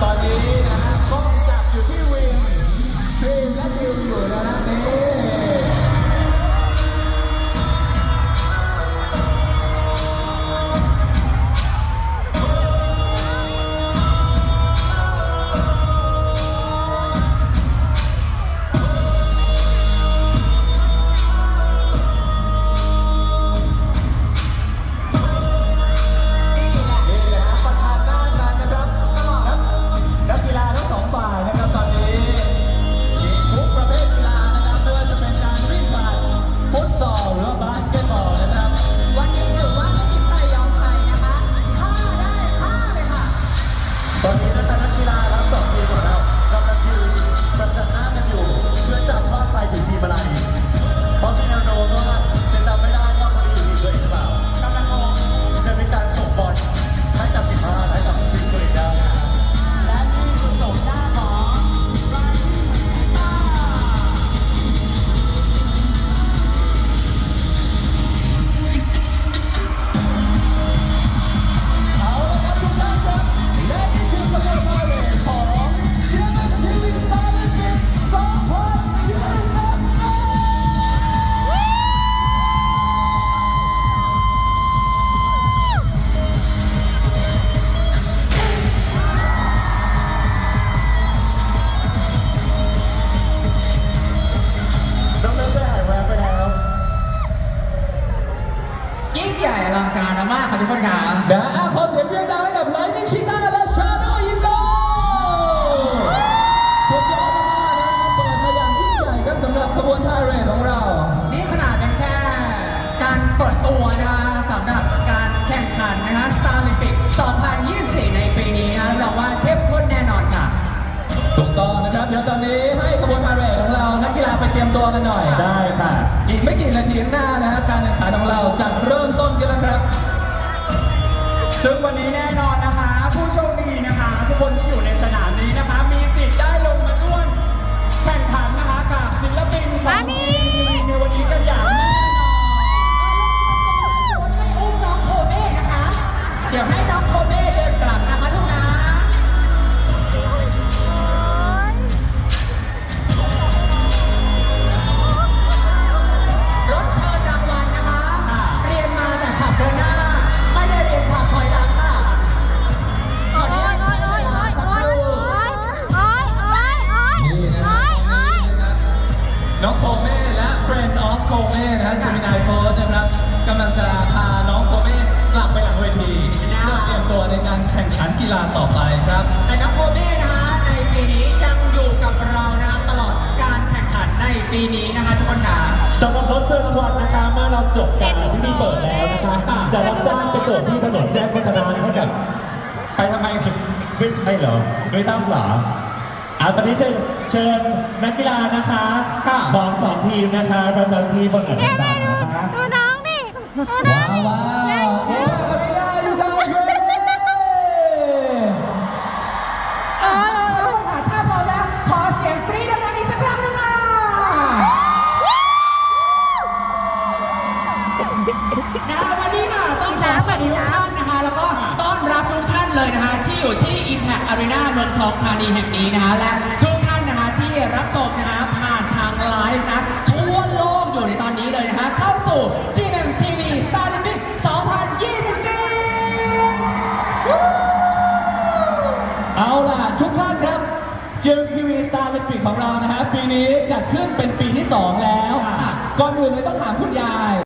ต ยิ่งใหญ่อลังการมากค่ะทุกคนค่ะนะอะขอเสียงเพียงดังให้กับไลนิ่งชิต้าและชาโนยิงโกสุดยอดมากๆนะครับเปิดมาอย่างยิ่งใหญ่ครับสำหรับขบวนพาเหรดของเรา นี่ขนาดเป็นแค่การเปิดตัวนะคะสำหรับการแข่งขันนะคะ Star Olympic 2024 ในปีนี้นะเราว่าเข้มข้นแน่นอนค่ะ ถูกต้องนะครับ เดี๋ยวตอนนี้ให้ขบวนพาเหรดของเรา นักกีฬาไปเตรียมตัวกันหน่อย ได้ค่ะ อีกไม่กี่นาทีข้างหน้านะฮะการแข่งขันของเราจะเริ่ม ซึ่งวันนี้เนี่ย น้องโคเม่และ Friend of โคเม่นะฮะ Gemini Force นะครับกำลังจะพาน้องโคเม่กลับไปหลังเวทีเพื่อเตรียมตัวในการแข่งขันกีฬาต่อไปครับ แต่น้องโคเม่นะคะในปีนี้ยังอยู่กับเรานะคะตลอดการแข่งขันในปีนี้นะคะทุกคนค่ะสำหรับรถเชิญรางวัลนะคะเมื่อเราจบการที่นี่เปิดแล้วนะคะจะรับจ้างไปเกิดที่ถนนแจ้งวัฒนะให้กับไปทำไมไม่ไม่เหรอไม่ต้องเหรอ เอาตอนนี้เชิญเชิญนักกีฬานะคะค่ะของสองทีมนะคะประจำทีมบนอันดับสามนะคะ ดูน้องดิดูน้องดิ ว้าว ที่ Impact Arena เมืองทองธานีแห่งนี้นะคะและทุกท่านนะคะที่รับชมนะคะผ่านทางไลฟ์นะทั่วโลกอยู่ในตอนนี้เลยนะคะเข้าสู่ GMTV Star Olympic 2024เอาล่ะ ทุกท่านครับจึงทีวีสตาร์ลิมปิกของเรานะฮะปีนี้จัดขึ้นเป็นปีที่ 2 แล้วค่ะก่อนอื่นเลยต้องถามคุณยาย